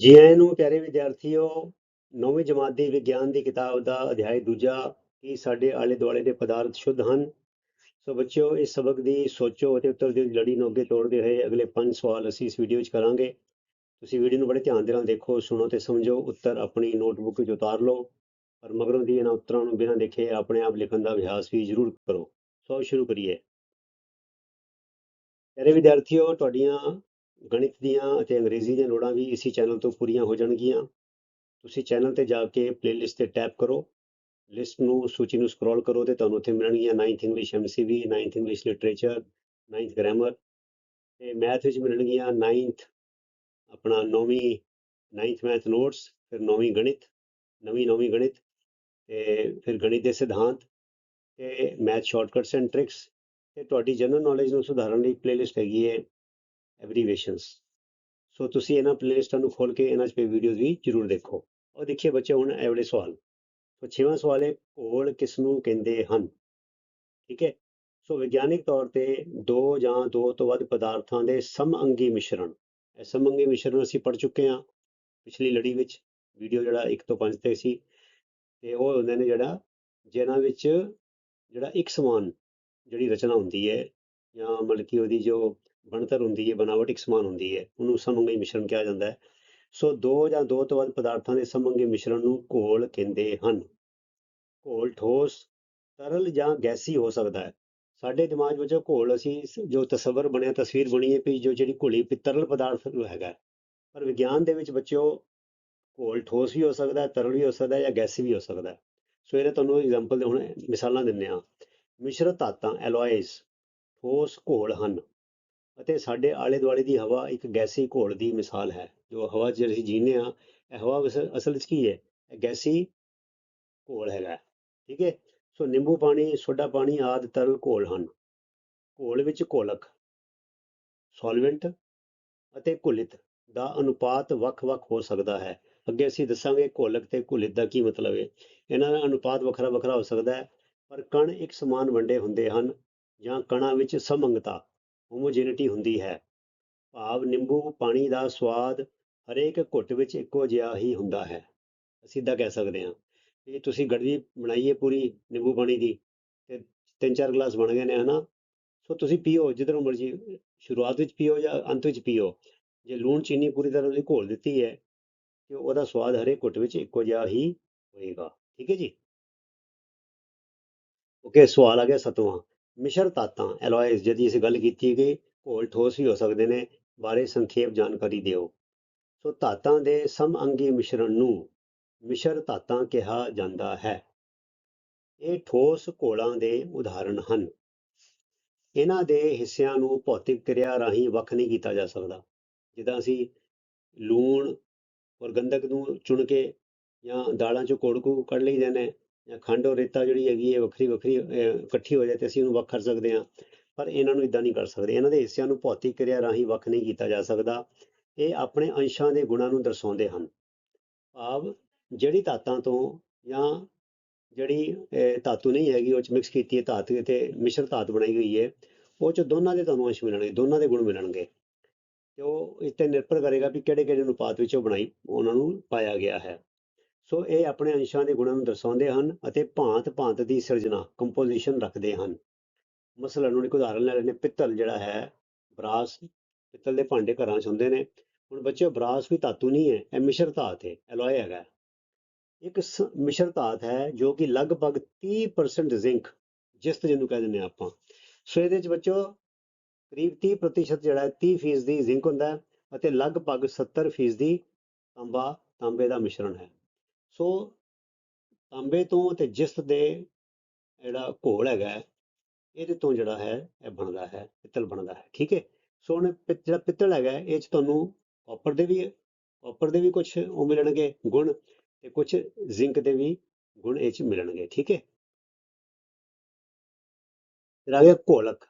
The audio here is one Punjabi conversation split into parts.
ਜੀ ਆਇਆਂ ਨੂੰ ਪਿਆਰੇ ਵਿਦਿਆਰਥੀਓ, ਨੌਵੀਂ ਜਮਾਤ ਦੀ ਵਿਗਿਆਨ ਦੀ ਕਿਤਾਬ ਦਾ ਅਧਿਆਇ ਦੂਜਾ, ਕਿ ਸਾਡੇ ਆਲੇ ਦੁਆਲੇ ਦੇ ਪਦਾਰਥ ਸ਼ੁੱਧ ਹਨ? ਸੋ ਬੱਚਿਓ, ਇਸ ਸਬਕ ਦੀ ਸੋਚੋ ਅਤੇ ਉੱਤਰ ਦੀ ਲੜੀ ਨੂੰ ਅੱਗੇ ਤੋੜਦੇ ਹੋਏ ਅਗਲੇ ਪੰਜ ਸਵਾਲ ਅਸੀਂ ਇਸ ਵੀਡੀਓ ਵਿੱਚ ਕਰਾਂਗੇ। ਤੁਸੀਂ ਵੀਡੀਓ ਨੂੰ ਬੜੇ ਧਿਆਨ ਦੇ ਨਾਲ ਦੇਖੋ, ਸੁਣੋ ਤੇ ਸਮਝੋ, ਉੱਤਰ ਆਪਣੀ ਨੋਟਬੁੱਕ ਵਿੱਚ ਉਤਾਰ ਲਓ, ਪਰ ਮਗਰੋਂ ਦੀ ਇਹਨਾਂ ਉੱਤਰਾਂ ਨੂੰ ਬਿਨਾਂ ਦੇਖੇ ਆਪਣੇ ਆਪ ਲਿਖਣ ਦਾ ਅਭਿਆਸ ਵੀ ਜ਼ਰੂਰ ਕਰੋ। ਸੋ ਸ਼ੁਰੂ ਕਰੀਏ। ਪਿਆਰੇ ਵਿਦਿਆਰਥੀਓ, ਤੁਹਾਡੀਆਂ ਗਣਿਤ ਦੀਆਂ ਅਤੇ ਅੰਗਰੇਜ਼ੀ ਦੀਆਂ ਲੋੜਾਂ ਵੀ ਇਸੇ ਚੈਨਲ ਤੋਂ ਪੂਰੀਆਂ ਹੋ ਜਾਣਗੀਆਂ। ਤੁਸੀਂ ਚੈਨਲ ਤੇ ਜਾ ਕੇ ਪਲੇਲਿਸਟ ਤੇ ਟੈਪ ਕਰੋ। ਲਿਸਟ ਨੂੰ, ਸੂਚੀ ਨੂੰ ਸਕਰੋਲ ਕਰੋ ਤੇ ਤੁਹਾਨੂੰ ਉੱਥੇ ਮਿਲਣਗੀਆਂ 9th English MCQ 9th English literature 9th grammar ਤੇ ਮੈਥ ਵਿੱਚ ਮਿਲਣਗੀਆਂ 9th ਆਪਣਾ 9ਵੀਂ 9th ਮੈਥ ਨੋਟਸ ਫਿਰ 9ਵੀਂ ਗਣਿਤ, ਨਵੀਂ ਨੌਵੀਂ ਗਣਿਤ ਤੇ ਫਿਰ ਗਣਿਤ ਦੇ ਸਿਧਾਂਤ ਤੇ ਮੈਥ ਸ਼ਾਰਟਕਟਸ ਐਂਡ ਟ੍ਰਿਕਸ ਤੇ ਤੁਹਾਡੀ ਜਨਰਲ ਨੌਲੇਜ ਨੂੰ ਸੁਧਾਰਨ ਲਈ ਪਲੇਲਿਸਟ ਹੈਗੀ ਹੈ ਐਬਰੀਵੇਸ਼ਨਸ ਸੋ ਤੁਸੀਂ ਇਹਨਾਂ ਪਲੇਲਿਸਟਾਂ ਨੂੰ ਖੋਲ ਕੇ ਇਹਨਾਂ 'ਚ ਪਈ ਵੀਡੀਓਜ਼ ਵੀ ਜ਼ਰੂਰ ਦੇਖੋ। ਉਹ ਦੇਖੀਏ ਬੱਚੇ ਹੁਣ ਇਹ ਸਵਾਲ। ਸੋ, ਛੇਵਾਂ ਸਵਾਲ ਹੈ, ਘੋਲ ਕਿਸ ਨੂੰ ਕਹਿੰਦੇ ਹਨ? ਠੀਕ ਹੈ? ਸੋ, ਵਿਗਿਆਨਿਕ ਤੌਰ ਤੇ ਦੋ ਜਾਂ ਦੋ ਤੋਂ ਵੱਧ ਪਦਾਰਥਾਂ ਦੇ ਸਮਅੰਗੀ ਮਿਸ਼ਰਣ। ਇਹ ਸਮਅੰਗੀ ਮਿਸ਼ਰਣ ਅਸੀਂ ਪੜ੍ਹ ਚੁੱਕੇ ਹਾਂ ਪਿਛਲੀ ਲੜੀ ਵਿੱਚ। ਵੀਡੀਓ ਜਿਹੜਾ 1 ਤੋਂ 5 ਤੇ ਸੀ। ਤੇ ਉਹ ਹੁੰਦੇ ਨੇ ਜਿਹੜਾ, ਜਿਹਨਾਂ ਵਿੱਚ ਜਿਹੜਾ ਇੱਕ ਸਮਾਨ ਜਿਹੜੀ ਰਚਨਾ ਹੁੰਦੀ ਹੈ ਜਾਂ ਮਤਲਬ ਕਿ ਉਹਦੀ ਜੋ ਬਣਤਰ ਹੁੰਦੀ ਹੈ ਬਨਾਵਟ ਇੱਕ ਸਮਾਨ ਹੁੰਦੀ ਹੈ, ਉਹਨੂੰ ਸਮਅੰਗੀ ਮਿਸ਼ਰਣ ਕਿਹਾ ਜਾਂਦਾ ਹੈ। ਸੋ ਦੋ ਜਾਂ ਦੋ ਤੋਂ ਵੱਧ ਪਦਾਰਥਾਂ ਦੇ ਸਮਅੰਗੀ ਮਿਸ਼ਰਣ ਨੂੰ ਘੋਲ ਕਹਿੰਦੇ ਹਨ। ਘੋਲ ਠੋਸ, ਤਰਲ ਜਾਂ ਗੈਸੀ ਹੋ ਸਕਦਾ ਹੈ। ਸਾਡੇ ਦਿਮਾਗ ਵਿੱਚ ਘੋਲ ਅਸੀਂ ਜੋ ਤਸਵਰ ਬਣਿਆ, ਤਸਵੀਰ ਬਣੀ ਹੈ ਵੀ ਜੋ ਜਿਹੜੀ ਘੁਲੀ ਵੀ ਤਰਲ ਪਦਾਰਥ ਹੈਗਾ। ਪਰ ਵਿਗਿਆਨ ਦੇ ਵਿੱਚ ਬੱਚਿਓ, ਘੋਲ ਠੋਸ ਵੀ ਹੋ ਸਕਦਾ ਹੈ, ਤਰਲ ਵੀ ਹੋ ਸਕਦਾ ਹੈ ਜਾਂ ਗੈਸੀ ਵੀ ਹੋ ਸਕਦਾ ਹੈ। ਸੋ ਇਹਦੇ ਤੁਹਾਨੂੰ ਐਗਜ਼ਾਮਪਲ ਦੇ ਹੁਣ ਮਿਸਾਲਾਂ ਦਿੰਦੇ ਹਾਂ। ਮਿਸ਼ਰਤ ਧਾਤਾਂ ਐਲੋਇਜ਼ ਠੋਸ ਘੋਲ ਹਨ। ਅਤੇ ਸਾਡੇ ਆਲੇ ਦੁਆਲੇ ਦੀ ਹਵਾ ਇੱਕ ਗੈਸੀ ਘੋਲ ਦੀ ਮਿਸਾਲ ਹੈ, ਜੋ ਹਵਾ 'ਚ ਅਸੀਂ ਜੀਨੇ ਆ ਇਹ ਹਵਾ ਅਸਲ ਅਸਲ ਵਿੱਚ ਕੀ ਹੈ? ਇਹ ਗੈਸੀ ਘੋਲ ਹੈਗਾ, ਠੀਕ ਹੈ? ਸੋ ਨਿੰਬੂ ਪਾਣੀ, ਸੋਡਾ ਪਾਣੀ ਆਦਿ ਤਰਲ ਘੋਲ ਹਨ। ਘੋਲ ਵਿੱਚ ਘੋਲਕ ਸੋਲਵੈਂਟ ਅਤੇ ਘੁਲਿਤ ਦਾ ਅਨੁਪਾਤ ਵੱਖ-ਵੱਖ ਹੋ ਸਕਦਾ ਹੈ। ਅੱਗੇ ਅਸੀਂ ਦੱਸਾਂਗੇ ਘੋਲਕ ਤੇ ਘੁਲਿਤ ਦਾ ਕੀ ਮਤਲਬ ਹੈ। ਇਹਨਾਂ ਦਾ ਅਨੁਪਾਤ ਵੱਖਰਾ ਵੱਖਰਾ ਹੋ ਸਕਦਾ ਹੈ, ਪਰ ਕਣ ਇੱਕ ਸਮਾਨ ਵੰਡੇ ਹੁੰਦੇ ਹਨ ਜਾਂ ਕਣਾਂ ਵਿੱਚ ਸਮੰਗਤਾ ਹੋਮੋਜੀਨਿਟੀ ਹੁੰਦੀ ਹੈ। ਭਾਵ ਨਿੰਬੂ ਪਾਣੀ ਦਾ ਸਵਾਦ ਹਰੇਕ ਘੁੱਟ ਵਿੱਚ ਇੱਕੋ ਜਿਹਾ ਹੀ ਹੁੰਦਾ ਹੈ। ਅਸੀਂ ਇਦਾਂ ਕਹਿ ਸਕਦੇ ਹਾਂ ਇਹ ਤੁਸੀਂ ਗੜਵੀ ਬਣਾਈਏ ਪੂਰੀ ਨਿੰਬੂ ਪਾਣੀ ਦੀ ਤੇ ਤਿੰਨ ਚਾਰ ਗਲਾਸ ਬਣ ਗਏ ਨੇ, ਹਨਾ? ਸੋ ਤੁਸੀਂ ਪੀਓ, ਜਿੱਧਰੋਂ ਮਰਜ਼ੀ ਸ਼ੁਰੂਆਤ ਵਿੱਚ ਪੀਓ ਜਾਂ ਅੰਤ ਵਿੱਚ ਪੀਓ। ਜੇ ਲੂਣ ਚੀਨੀ ਪੂਰੀ ਤਰ੍ਹਾਂ ਤੁਸੀਂ ਘੋਲ ਦਿੱਤੀ ਹੈ ਤੇ ਉਹਦਾ ਸਵਾਦ ਹਰੇਕ ਘੁੱਟ ਵਿੱਚ ਇੱਕੋ ਜਿਹਾ ਹੀ ਹੋਏਗਾ। ਠੀਕ ਹੈ ਜੀ? ਓਕੇ ਸਵਾਲ ਆ ਗਿਆ ਸਤਵਾਂ। ਮਿਸ਼ਰ ਤਾਤਾਂ ਐਲੋਇਜ਼ ਜਿਹਦੀ ਅਸੀਂ ਗੱਲ ਕੀਤੀ ਗਈ, ਘੋਲ ਠੋਸ ਵੀ ਹੋ ਸਕਦੇ ਨੇ, ਬਾਰੇ ਸੰਖੇਪ ਜਾਣਕਾਰੀ ਦਿਓ। ਸੋ ਧਾਤਾਂ ਦੇ ਸਮਅੰਗੀ ਮਿਸ਼ਰਣ ਨੂੰ ਮਿਸ਼ਰ ਧਾਤਾਂ ਕਿਹਾ ਜਾਂਦਾ ਹੈ। ਇਹ ਠੋਸ ਘੋਲਾਂ ਦੇ ਉਦਾਹਰਣ ਹਨ। ਇਹਨਾਂ ਦੇ ਹਿੱਸਿਆਂ ਨੂੰ ਭੌਤਿਕ ਕਿਰਿਆ ਰਾਹੀਂ ਵੱਖ ਨਹੀਂ ਕੀਤਾ ਜਾ ਸਕਦਾ। ਜਿੱਦਾਂ ਅਸੀਂ ਲੂਣ ਔਰ ਗੰਧਕ ਨੂੰ ਚੁਣ ਕੇ ਜਾਂ ਦਾਲਾਂ ਚੋਂ ਕੋੜਕੂ ਕੱਢ ਲਈਦੇ ਨੇ ਜਾਂ ਖੰਡ ਔਰ ਰੇਤਾ ਜਿਹੜੀ ਹੈਗੀ ਹੈ ਵੱਖਰੀ ਵੱਖਰੀ ਇਕੱਠੀ ਹੋ ਜਾਏ ਤੇ ਅਸੀਂ ਉਹਨੂੰ ਵੱਖ ਕਰ ਸਕਦੇ ਹਾਂ। ਪਰ ਇਹਨਾਂ ਨੂੰ ਇਦਾਂ ਨਹੀਂ ਕਰ ਸਕਦੇ। ਇਹਨਾਂ ਦੇ ਹਿੱਸਿਆਂ ਨੂੰ ਭੌਤਿਕ ਕਿਰਿਆ ਰਾਹੀਂ ਵੱਖ ਨਹੀਂ ਕੀਤਾ ਜਾ ਸਕਦਾ। ਇਹ ਆਪਣੇ ਅੰਸ਼ਾਂ ਦੇ ਗੁਣਾਂ ਨੂੰ ਦਰਸਾਉਂਦੇ ਹਨ। ਭਾਵ ਜਿਹੜੀ ਧਾਤਾਂ ਤੋਂ ਜਾਂ ਜਿਹੜੀ ਧਾਤੂ ਨਹੀਂ ਹੈਗੀ, ਉਹ ਚ ਮਿਕਸ ਕੀਤੀ ਹੈ ਧਾਤੂ ਤੇ ਮਿਸ਼ਰ ਧਾਤ ਬਣਾਈ ਹੋਈ ਹੈ, ਉਹ ਚ ਦੋਨਾਂ ਦੇ ਤੁਹਾਨੂੰ ਅੰਸ਼ ਮਿਲਣਗੇ, ਦੋਨਾਂ ਦੇ ਗੁਣ ਮਿਲਣਗੇ। ਤੇ ਉਹ ਇਸ ਤੇ ਨਿਰਭਰ ਕਰੇਗਾ ਵੀ ਕਿਹੜੇ ਕਿਹੜੇ ਅਨੁਪਾਤ ਵਿੱਚ ਉਹ ਬਣਾਈ, ਉਹਨਾਂ ਨੂੰ ਪਾਇਆ ਗਿਆ ਹੈ। ਸੋ ਇਹ ਆਪਣੇ ਅੰਸ਼ਾਂ ਦੇ ਗੁਣਾਂ ਨੂੰ ਦਰਸਾਉਂਦੇ ਹਨ ਅਤੇ ਭਾਂਤ ਭਾਂਤ ਦੀ ਸਿਰਜਣਾ ਕੰਪੋਜੀਸ਼ਨ ਰੱਖਦੇ ਹਨ। ਮਸਲਨ ਹੁਣ ਇੱਕ ਉਦਾਹਰਨ ਲੈ ਲੈਂਦੇ ਪਿੱਤਲ ਜਿਹੜਾ ਹੈ, ਬਰਾਸ, ਪਿੱਤਲ ਦੇ ਭਾਂਡੇ ਘਰਾਂ 'ਚ ਹੁੰਦੇ ਨੇ। ਹੁਣ ਬੱਚਿਓ, ਬਰਾਸ ਵੀ ਧਾਤੂ ਨਹੀਂ ਹੈ, ਇਹ ਮਿਸ਼ਰ ਧਾਤ ਹੈ ਐਲੋਏ ਹੈਗਾ। ਇੱਕ ਸ- ਮਿਸ਼ਰ ਧਾਤ ਹੈ ਜੋ ਕਿ ਲਗਭਗ 30% ਜ਼ਿੰਕ ਜਿਸਤ ਜਿਹਨੂੰ ਕਹਿ ਦਿੰਦੇ ਹਾਂ ਆਪਾਂ। ਸੋ ਇਹਦੇ ਚ ਬੱਚਿਓ, ਕਰੀਬ 30% ਜਿਹੜਾ ਹੈ 30% ਦੀ ਜ਼ਿੰਕ ਹੁੰਦਾ ਹੈ ਅਤੇ ਲਗਭਗ 70% ਤਾਂਬਾ, ਤਾਂਬੇ ਦਾ ਮਿਸ਼ਰਣ ਹੈ। ਸੋ ਤਾਂਬੇ ਤੋਂ ਤੇ ਜਿਸਤ ਦੇ ਜਿਹੜਾ ਘੋਲ ਹੈਗਾ, ਇਹਦੇ ਤੋਂ ਜਿਹੜਾ ਹੈ, ਇਹ ਬਣਦਾ ਹੈ, ਪਿੱਤਲ ਬਣਦਾ ਹੈ, ਠੀਕ ਹੈ? ਸੋ ਹੁਣ ਜਿਹੜਾ ਪਿੱਤਲ ਹੈਗਾ, ਇਹ ਚ ਤੁਹਾਨੂੰ ਕਾਪਰ ਦੇ ਵੀ ਕਾਪਰ ਦੇ ਵੀ ਕੁਝ ਉਹ ਮਿਲਣਗੇ ਗੁਣ ਤੇ ਕੁਝ ਜ਼ਿੰਕ ਦੇ ਵੀ ਗੁਣ ਇਹ ਚ ਮਿਲਣਗੇ, ਠੀਕ ਹੈ? ਫਿਰ ਆ ਗਿਆ ਘੋਲਕ,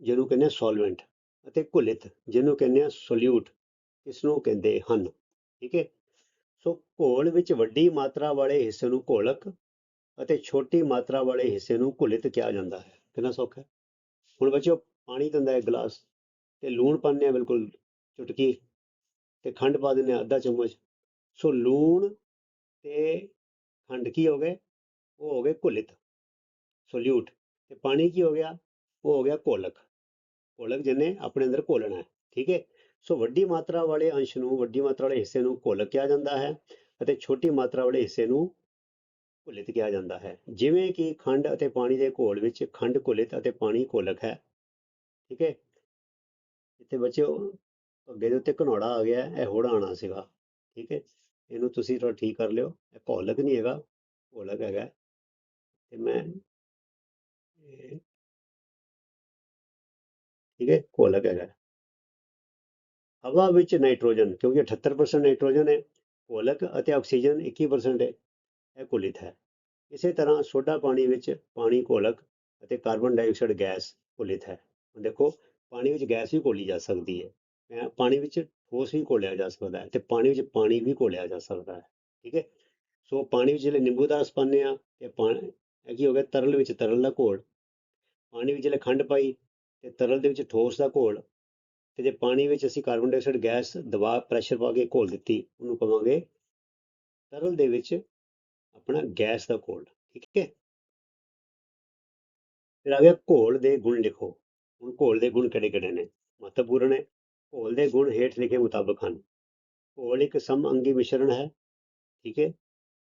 ਜਿਹਨੂੰ ਕਹਿੰਦੇ ਆ ਸੋਲਵੈਂਟ ਅਤੇ ਘੁਲਿਤ, ਜਿਹਨੂੰ ਕਹਿੰਦੇ ਆ ਸੋਲਿਊਟ ਇਸ ਨੂੰ ਕਹਿੰਦੇ ਹਨ, ਠੀਕ ਹੈ? ਸੋ ਘੋਲ ਵਿੱਚ ਵੱਡੀ ਮਾਤਰਾ ਵਾਲੇ ਹਿੱਸੇ ਨੂੰ ਘੋਲਕ ਅਤੇ ਛੋਟੀ ਮਾਤਰਾ ਵਾਲੇ ਹਿੱਸੇ ਨੂੰ ਘੁਲਿਤ ਕਿਹਾ ਜਾਂਦਾ ਹੈ। ਕਿੰਨਾ ਸੌਖਾ ਹੈ। ਹੁਣ ਬੱਚਿਓ, ਪਾਣੀ ਦਿੰਦਾ ਹੈ ਗਲਾਸ ਤੇ ਲੂਣ ਪਾਉਂਦੇ ਆ ਬਿਲਕੁਲ ਚੁਟਕੀ ਤੇ ਖੰਡ ਪਾ ਦਿੰਦੇ ਹਾਂ, ਅੱਧਾ ਚਮਚ। ਸੋ ਲੂਣ ਤੇ ਖੰਡ ਕੀ ਹੋ ਗਏ? ਉਹ ਹੋ ਗਏ ਘੁਲਿਤ। ਸੋਲਿਊਟ ਤੇ ਪਾਣੀ ਕੀ ਹੋ ਗਿਆ? ਉਹ ਹੋ ਗਿਆ ਘੋਲਕ। ਘੋਲਕ ਜਿਹਨੇ ਆਪਣੇ ਅੰਦਰ ਘੋਲਣਾ ਹੈ, ਠੀਕ ਹੈ? ਸੋ ਵੱਡੀ ਮਾਤਰਾ ਵਾਲੇ ਅੰਸ਼ ਨੂੰ ਵੱਡੀ ਮਾਤਰਾ ਵਾਲੇ ਹਿੱਸੇ ਨੂੰ ਘੋਲਕ ਕਿਹਾ ਜਾਂਦਾ ਹੈ ਅਤੇ ਛੋਟੀ ਮਾਤਰਾ ਵਾਲੇ ਹਿੱਸੇ ਨੂੰ ਘੁਲਿਤ ਕਿਹਾ ਜਾਂਦਾ ਹੈ। ਜਿਵੇਂ ਕਿ ਖੰਡ ਅਤੇ ਪਾਣੀ ਦੇ ਘੋਲ ਵਿੱਚ ਖੰਡ ਘੁਲਿਤ ਅਤੇ ਪਾਣੀ ਘੋਲਕ ਹੈ। ਠੀਕ ਹੈ? ਇੱਥੇ ਬੱਚਿਓ ਅੱਗੇ ਦੇ ਉੱਤੇ ਘਨੌੜਾ ਆ ਗਿਆ ਹੈ, ਇਹ ਹੋੜਾ ਆਣਾ ਸੀਗਾ। ਠੀਕ ਹੈ? ਇਹਨੂੰ ਤੁਸੀਂ ਥੋੜਾ ਠੀਕ ਕਰ ਲਿਓ। ਇਹ ਘੋਲਕ ਨਹੀਂ ਹੈਗਾ ਘੋਲਕ ਹੈਗਾ। ਤੇ ਮੈਂ ਠੀਕ ਹੈ? ਘੋਲਕ ਹੈਗਾ। ਹਵਾ ਵਿੱਚ ਨਾਈਟ੍ਰੋਜਨ, ਕਿਉਂਕਿ 78% ਨਾਈਟ੍ਰੋਜਨ ਹੈ, ਘੋਲਕ ਅਤੇ ਆਕਸੀਜਨ 21% ਹੈ, ਇਹ ਘੁਲਿਤ ਹੈ। ਇਸੇ ਤਰ੍ਹਾਂ ਸੋਡਾ ਪਾਣੀ ਵਿੱਚ ਪਾਣੀ ਘੋਲਕ ਅਤੇ ਕਾਰਬਨ ਡਾਈਆਕਸਾਈਡ ਗੈਸ ਘੁਲਿਤ ਹੈ। ਹੁਣ ਦੇਖੋ, ਪਾਣੀ ਵਿੱਚ ਗੈਸ ਵੀ ਘੋਲੀ ਜਾ ਸਕਦੀ ਹੈ। ਪਾਣੀ ਵਿੱਚ ਠੋਸ ਵੀ ਘੋਲਿਆ ਜਾ ਸਕਦਾ ਹੈ ਤੇ ਪਾਣੀ ਵਿੱਚ ਪਾਣੀ ਵੀ ਘੋਲਿਆ ਜਾ ਸਕਦਾ ਹੈ, ਠੀਕ ਹੈ? ਸੋ ਪਾਣੀ ਵਿੱਚ ਜਿਹੜੇ ਨਿੰਬੂ ਦਾ ਰਸ ਪਾਉਂਦੇ ਆ ਤੇ ਪਾਣੀ, ਇਹ ਕੀ ਹੋ ਗਿਆ? ਤਰਲ ਵਿੱਚ ਤਰਲ ਦਾ ਘੋਲ। ਪਾਣੀ ਵਿੱਚ ਜਿਹੜੇ ਖੰਡ ਪਾਈ ਤੇ ਤਰਲ ਦੇ ਵਿੱਚ ਠੋਸ ਦਾ ਘੋਲ ਤੇ ਜੇ ਪਾਣੀ ਵਿੱਚ ਅਸੀਂ ਕਾਰਬਨ ਡਾਈਆਕਸਾਈਡ ਗੈਸ ਦਬਾਅ ਪ੍ਰੈਸ਼ਰ ਪਾ ਕੇ ਘੋਲ ਦਿੱਤੀ, ਉਹਨੂੰ ਕਵਾਂਗੇ ਤਰਲ ਦੇ ਵਿੱਚ ਆਪਣਾ ਗੈਸ ਦਾ ਘੋਲ, ਠੀਕ ਹੈ? ਫਿਰ ਆ ਗਿਆ ਘੋਲ ਦੇ ਗੁਣ ਲਿਖੋ। ਹੁਣ ਘੋਲ ਦੇ ਗੁਣ ਕਿਹੜੇ ਕਿਹੜੇ ਨੇ? ਮਹੱਤਵਪੂਰਨ ਹੈ। ਘੋਲ ਦੇ ਗੁਣ ਹੇਠ ਲਿਖੇ ਮੁਤਾਬਕ ਹਨ। ਘੋਲ ਇੱਕ ਸਮਅੰਗੀ ਮਿਸ਼ਰਣ ਹੈ, ਠੀਕ ਹੈ?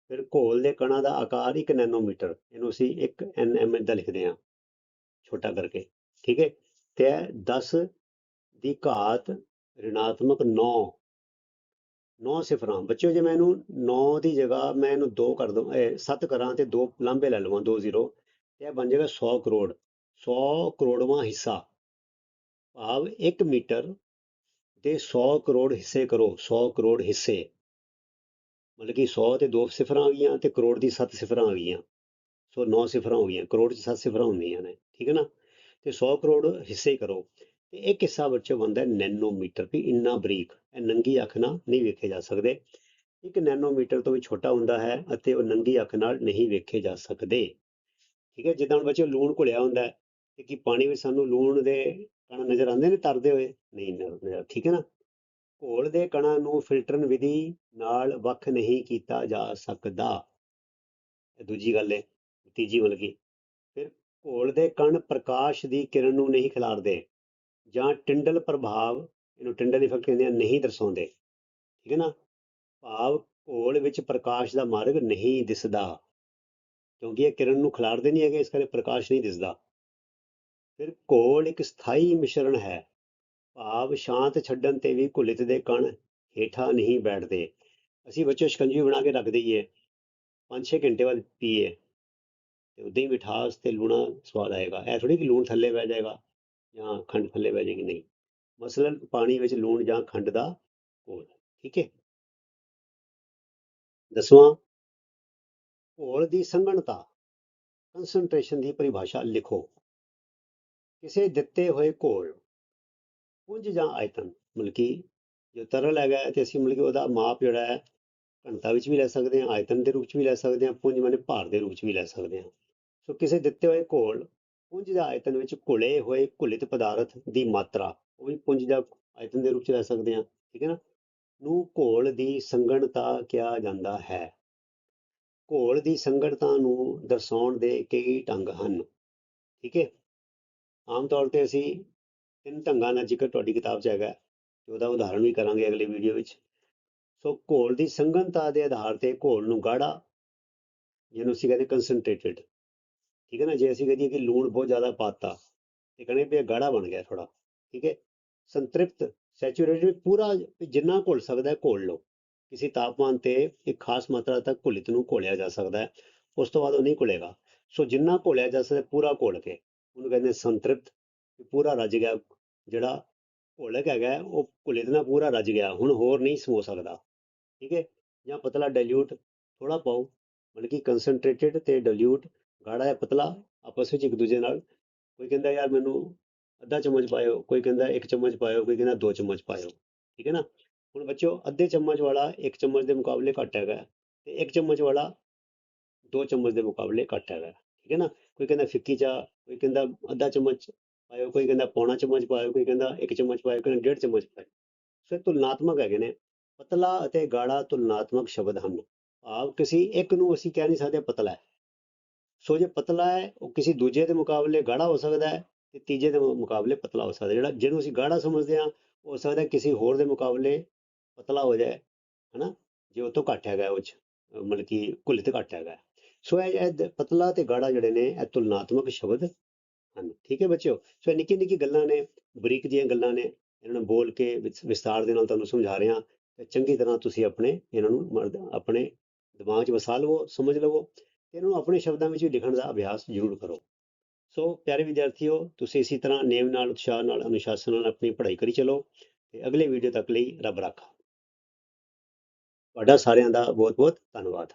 ਫਿਰ ਘੋਲ ਦੇ ਕਣਾਂ ਦਾ ਆਕਾਰ 1 ਨੈਨੋਮੀਟਰ, ਇਹਨੂੰ ਅਸੀਂ 1 ਐਨਐਮ ਦਾ ਲਿਖਦੇ ਹਾਂ, ਛੋਟਾ ਕਰਕੇ, ਠੀਕ ਹੈ? ਤੇ ਇਹ 10 ਦੀ ਘਾਤ ਰਿਣਾਤਮਕ 9 9 ਸਿਫਰਾਂ। ਬੱਚਿਓ, ਜੇ ਮੈਂ ਇਹਨੂੰ 9 ਦੀ ਜਗ੍ਹਾ ਮੈਂ ਇਹਨੂੰ 2 ਕਰ ਦਵਾਂ 7 ਕਰਾਂ ਤੇ ਦੋ ਲਾਂਭੇ ਲੈ ਲਵਾਂ 2 ਜ਼ੀਰੋ, ਤੇ ਇਹ ਬਣ ਜਾਏਗਾ 100 ਕਰੋੜ। 100 ਕਰੋੜਵਾਂ ਹਿੱਸਾ। ਭਾਵ 1 ਮੀਟਰ ਦੇ 100 ਕਰੋੜ ਹਿੱਸੇ ਕਰੋ 100 ਕਰੋੜ ਹਿੱਸੇ। ਮਤਲਬ ਕਿ 100 ਤੇ ਦੋ ਸਿਫਰਾਂ ਆ ਗਈਆਂ ਤੇ ਕਰੋੜ ਦੀ 7 ਸਿਫਰਾਂ ਆ ਗਈਆਂ। ਸੋ 9 ਸਿਫਰਾਂ ਹੋ ਗਈਆਂ, ਕਰੋੜ 'ਚ 7 ਸਿਫਰਾਂ ਹੁੰਦੀਆਂ ਨੇ, ਠੀਕ ਹੈ ਨਾ? ਤੇ 100 ਕਰੋੜ ਹਿੱਸੇ ਕਰੋ। ਇਹ ਕਿੱਸਾ ਹਿੱਸਾ ਬੱਚੇ ਬਣਦਾ ਨੈਨੋਮੀਟਰ ਵੀ ਇੰਨਾ ਬਰੀਕ ਇਹ ਨੰਗੀ ਅੱਖ ਨਾਲ ਨਹੀਂ ਵੇਖੇ ਜਾ ਸਕਦੇ। ਇੱਕ ਨੈਨੋਮੀਟਰ ਤੋਂ ਵੀ ਛੋਟਾ ਹੁੰਦਾ ਹੈ ਅਤੇ ਉਹ ਨੰਗੀ ਅੱਖ ਨਾਲ ਨਹੀਂ ਵੇਖੇ ਜਾ ਸਕਦੇ। ਠੀਕ ਹੈ, ਜਿੱਦਾਂ ਹੁਣ ਬੱਚੇ ਲੂਣ ਘੁਲਿਆ ਹੁੰਦਾ ਤੇ ਕੀ ਪਾਣੀ ਵਿੱਚ ਸਾਨੂੰ ਲੂਣ ਦੇ ਕਣ ਨਜ਼ਰ ਆਉਂਦੇ ਨੇ ਤਰਦੇ ਹੋਏ? ਨਹੀਂ ਨਜ਼ਰ ਠੀਕ ਹੈ ਨਾ। ਘੋਲ ਦੇ ਕਣਾਂ ਨੂੰ ਫਿਲਟਰਨ ਵਿਧੀ ਨਾਲ ਵੱਖ ਨਹੀਂ ਕੀਤਾ ਜਾ ਸਕਦਾ। ਇਹ ਦੂਜੀ ਗੱਲ ਹੈ, ਤੀਜੀ ਮਤਲਬ ਕਿ, ਫਿਰ ਘੋਲ ਦੇ ਕਣ ਪ੍ਰਕਾਸ਼ ਦੀ ਕਿਰਨ ਨੂੰ ਨਹੀਂ ਖਿਲਾਰਦੇ। ਜਾਂ ਟਿੰਡਲ ਪ੍ਰਭਾਵ, ਇਹਨੂੰ ਟਿੰਡਲ ਇਫੈਕਟ ਕਹਿੰਦੇ ਆ, ਨਹੀਂ ਦਰਸਾਉਂਦੇ। ਠੀਕ ਹੈ ਨਾ? ਭਾਵ ਘੋਲ ਵਿੱਚ ਪ੍ਰਕਾਸ਼ ਦਾ ਮਾਰਗ ਨਹੀਂ ਦਿਸਦਾ। ਕਿਉਂਕਿ ਇਹ ਕਿਰਨ ਨੂੰ ਖਿਲਾਰਦੇ ਨਹੀਂ ਹੈਗੇ, ਇਸ ਕਰਕੇ ਪ੍ਰਕਾਸ਼ ਨਹੀਂ ਦਿਸਦਾ। ਫਿਰ ਘੋਲ ਇੱਕ ਸਥਾਈ ਮਿਸ਼ਰਣ ਹੈ। ਭਾਵ ਸ਼ਾਂਤ ਛੱਡਣ ਤੇ ਵੀ ਘੁਲਿਤ ਦੇ ਕਣ ਹੇਠਾਂ ਨਹੀਂ ਬੈਠਦੇ। ਅਸੀਂ ਬੱਚੇ ਸ਼ਿਕੰਜੀ ਬਣਾ ਕੇ ਰੱਖ ਦਈਏ। 5-6 ਘੰਟੇ ਬਾਅਦ ਪੀਏ। ਤੇ ਉਦਾਂ ਹੀ ਮਿਠਾਸ ਤੇ ਲੂਣਾ ਸਵਾਦ ਆਏਗਾ। ਇਹ ਥੋੜੀ ਕਿ ਲੂਣ ਥੱਲੇ ਬਹਿ ਜਾਏਗਾ। ਜਾਂ ਖੰਡ ਥੱਲੇ ਬਹਿ ਜਾਏਗੀ, ਨਹੀਂ। ਮਸਲਨ ਪਾਣੀ ਵਿੱਚ ਲੂਣ ਜਾਂ ਖੰਡ ਦਾ ਘੋਲ, ਠੀਕ ਹੈ? ਦਸਵਾਂ, ਘੋਲ ਦੀ ਸੰਘਣਤਾ ਕੰਸੰਟ੍ਰੇਸ਼ਨ ਦੀ ਪਰਿਭਾਸ਼ਾ ਲਿਖੋ। ਕਿਸੇ ਦਿੱਤੇ ਹੋਏ ਘੋਲ, ਪੁੰਜ ਜਾਂ ਆਇਤਨ, ਮਤਲਬ ਕਿ ਜੋ ਤਰਲ ਹੈਗਾ ਹੈ ਤੇ ਅਸੀਂ ਮਤਲਬ ਕਿ ਉਹਦਾ ਮਾਪ ਜਿਹੜਾ ਹੈ, ਘਣਤਾ ਵਿੱਚ ਵੀ ਲੈ ਸਕਦੇ ਹਾਂ, ਆਇਤਨ ਦੇ ਰੂਪ ਵਿੱਚ ਵੀ ਲੈ ਸਕਦੇ ਹਾਂ, ਪੁੰਜ ਮਾਨੇ ਭਾਰ ਦੇ ਰੂਪ ਚ ਵੀ ਲੈ ਸਕਦੇ ਹਾਂ। ਸੋ ਕਿਸੇ ਦਿੱਤੇ ਹੋਏ ਘੋਲ ਪੁੰਜ ਜਾਂ ਆਇਤਨ ਵਿੱਚ ਘੁਲੇ ਹੋਏ ਘੁਲਿਤ ਪਦਾਰਥ ਦੀ ਮਾਤਰਾ ਉਹ ਵੀ ਪੁੰਜ ਦਾ ਆਇਤਨ ਦੇ ਰੂਪ ਚ ਲੈ ਸਕਦੇ ਹਾਂ ਠੀਕ ਹੈ ਨਾ? ਨੂੰ ਘੋਲ ਦੀ ਸੰਗਣਤਾ ਕਿਹਾ ਜਾਂਦਾ ਹੈ। ਘੋਲ ਦੀ ਸੰਗਣਤਾ ਨੂੰ ਦਰਸਾਉਣ ਦੇ ਕਈ ਢੰਗ ਹਨ ਠੀਕ ਹੈ? ਆਮ ਤੌਰ ਤੇ ਅਸੀਂ ਤਿੰਨ ਢੰਗਾਂ ਦਾ ਜ਼ਿਕਰ ਤੁਹਾਡੀ ਕਿਤਾਬ 'ਚ ਹੈਗਾ ਹੈ, ਤੇ ਉਹਦਾ ਉਦਾਹਰਣ ਵੀ ਕਰਾਂਗੇ ਅਗਲੀ ਵੀਡੀਓ ਵਿੱਚ। ਸੋ ਘੋਲ ਦੀ ਸੰਘਣਤਾ ਦੇ ਆਧਾਰ ਤੇ ਘੋਲ ਨੂੰ ਗਾੜਾ ਜਿਹਨੂੰ ਅਸੀਂ ਕਹਿੰਦੇ ਕੰਸਨਟ੍ਰੇਟਡ ਠੀਕ ਹੈ ਨਾ? ਜੇ ਅਸੀਂ ਕਹੀਏ ਕਿ ਲੂਣ ਬਹੁਤ ਜ਼ਿਆਦਾ ਪਾਤਾ ਤੇ ਕਹਿੰਦੇ ਵੀ ਇਹ ਗਾੜਾ ਬਣ ਗਿਆ ਥੋੜਾ ਠੀਕ ਹੈ? ਸੰਤ੍ਰਿਪਤ, ਸੈਚੂਰੇਟਡ, ਪੂਰਾ ਵੀ ਜਿੰਨਾ ਘੁਲ ਸਕਦਾ ਹੈ ਘੋਲ ਲਓ। ਕਿਸੇ ਤਾਪਮਾਨ ਤੇ ਇੱਕ ਖਾਸ ਮਾਤਰਾ ਤੱਕ ਘੁਲਿਤ ਨੂੰ ਘੋਲਿਆ ਜਾ ਸਕਦਾ ਹੈ। ਉਸ ਤੋਂ ਬਾਅਦ ਉਹ ਨਹੀਂ ਘੁਲੇਗਾ। ਸੋ ਜਿੰਨਾ ਘੋਲਿਆ ਜਾ ਸਕਦਾ, ਪੂਰਾ ਘੋਲ ਕੇ, ਉਹਨੂੰ ਕਹਿੰਦੇ ਸੰਤ੍ਰਿਪਤ, ਵੀ ਪੂਰਾ ਰੱਜ ਗਿਆ, ਜਿਹੜਾ ਘੋਲਕ ਹੈਗਾ ਉਹ ਘੁਲਿਤ ਨਾਲ ਪੂਰਾ ਰੱਜ ਗਿਆ, ਹੁਣ ਹੋਰ ਨਹੀਂ ਸਮੋ ਸਕਦਾ। ਠੀਕ ਹੈ? ਜਾਂ ਪਤਲਾ ਡਾਇਲੂਟ ਥੋੜਾ ਪਾਓ, ਮਤਲਬ ਕਿ ਕੰਸਨਟ੍ਰੇਟਡ ਤੇ ਡਾਇਲੂਟ ਗਾੜਾ ਹੈ, ਪਤਲਾ, ਆਪਸ ਵਿੱਚ ਇੱਕ ਦੂਜੇ ਨਾਲ। ਕੋਈ ਕਹਿੰਦਾ, ਯਾਰ ਮੈਨੂੰ ਅੱਧਾ ਚਮਚ ਪਾਇਓ। ਕੋਈ ਕਹਿੰਦਾ, ਇੱਕ ਚਮਚ ਪਾਇਓ। ਕੋਈ ਕਹਿੰਦਾ, ਦੋ ਚਮਚ ਪਾਇਓ। ਠੀਕ ਹੈ ਨਾ? ਹੁਣ ਬੱਚਿਓ, ਅੱਧੇ ਚਮਚ ਵਾਲਾ ਇੱਕ ਚਮਚ ਦੇ ਮੁਕਾਬਲੇ ਘੱਟ ਹੈਗਾ ਤੇ ਇੱਕ ਚਮਚ ਵਾਲਾ ਦੋ ਚਮਚ ਦੇ ਮੁਕਾਬਲੇ ਘੱਟ ਹੈਗਾ। ਠੀਕ ਹੈ ਨਾ? ਕੋਈ ਕਹਿੰਦਾ, ਫਿੱਕੀ ਚਾਹ। ਕੋਈ ਕਹਿੰਦਾ, ਅੱਧਾ ਚਮਚ ਪਾਇਓ। ਕੋਈ ਕਹਿੰਦਾ, ਪੌਣਾ ਚਮਚ ਪਾਇਓ। ਕੋਈ ਕਹਿੰਦਾ, ਇੱਕ ਚਮਚ ਪਾਇਓ। ਕੋਈ ਕਹਿੰਦਾ, ਡੇਢ ਚਮਚ ਪਾਇਓ। ਫਿਰ ਤੁਲਨਾਤਮਕ ਹੈਗੇ ਨੇ। ਪਤਲਾ ਅਤੇ ਗਾੜਾ ਤੁਲਨਾਤਮਕ ਸ਼ਬਦ ਹਨ। ਭਾਵ ਕਿਸੇ ਇੱਕ ਨੂੰ ਅਸੀਂ ਕਹਿ ਨਹੀਂ ਸਕਦੇ ਪਤਲਾ ਹੈ। ਸੋ ਜੇ ਪਤਲਾ ਹੈ, ਉਹ ਕਿਸੇ ਦੂਜੇ ਦੇ ਮੁਕਾਬਲੇ ਗਾੜਾ ਹੋ ਸਕਦਾ ਹੈ ਤੇ ਤੀਜੇ ਦੇ ਮੁਕਾਬਲੇ ਪਤਲਾ ਹੋ ਸਕਦਾ ਜਿਹੜਾ, ਜਿਹਨੂੰ ਅਸੀਂ ਗਾੜਾ ਸਮਝਦੇ ਹਾਂ ਹੋ ਸਕਦਾ ਕਿਸੇ ਹੋਰ ਦੇ ਮੁਕਾਬਲੇ ਪਤਲਾ ਹੋ ਜਾਏ, ਹਨਾ? ਜੇ ਉਹ ਤੋਂ ਘੱਟ ਹੈਗਾ ਉਹ 'ਚ, ਮਤਲਬ ਕਿ ਘੁਲਿਤ ਘੱਟ ਹੈਗਾ। ਸੋ ਇਹ ਇਹ ਪਤਲਾ ਤੇ ਗਾੜਾ ਜਿਹੜੇ ਨੇ, ਇਹ ਤੁਲਨਾਤਮਕ ਸ਼ਬਦ ਹਨ, ਠੀਕ ਹੈ ਬੱਚਿਓ? ਸੋ ਇਹ ਨਿੱਕੀ ਨਿੱਕੀ ਗੱਲਾਂ ਨੇ, ਬਰੀਕ ਜਿਹੀਆਂ ਗੱਲਾਂ ਨੇ, ਇਹਨਾਂ ਨੂੰ ਬੋਲ ਕੇ ਵਿਸ- ਵਿਸਤਾਰ ਦੇ ਨਾਲ ਤੁਹਾਨੂੰ ਸਮਝਾ ਰਿਹਾ, ਤੇ ਚੰਗੀ ਤਰ੍ਹਾਂ ਤੁਸੀਂ ਆਪਣੇ, ਇਹਨਾਂ ਨੂੰ ਮਰਦ- ਆਪਣੇ ਦਿਮਾਗ 'ਚ ਵਸਾ ਲਵੋ, ਸਮਝ ਲਵੋ। ਇਹਨੂੰ ਆਪਣੇ ਸ਼ਬਦਾਂ ਵਿੱਚ ਵੀ ਲਿਖਣ ਦਾ ਅਭਿਆਸ ਜ਼ਰੂਰ ਕਰੋ। ਸੋ ਪਿਆਰੇ ਵਿਦਿਆਰਥੀਓ, ਤੁਸੀਂ ਇਸੇ ਤਰ੍ਹਾਂ ਨੇਮ ਨਾਲ, ਉਤਸ਼ਾਹ ਨਾਲ, ਅਨੁਸ਼ਾਸਨ ਨਾਲ ਆਪਣੀ ਪੜ੍ਹਾਈ ਕਰੀ ਚਲੋ ਤੇ ਅਗਲੇ ਵੀਡੀਓ ਤੱਕ ਲਈ ਰੱਬ ਰਾਖਾ। ਤੁਹਾਡਾ ਸਾਰਿਆਂ ਦਾ ਬਹੁਤ ਬਹੁਤ ਧੰਨਵਾਦ।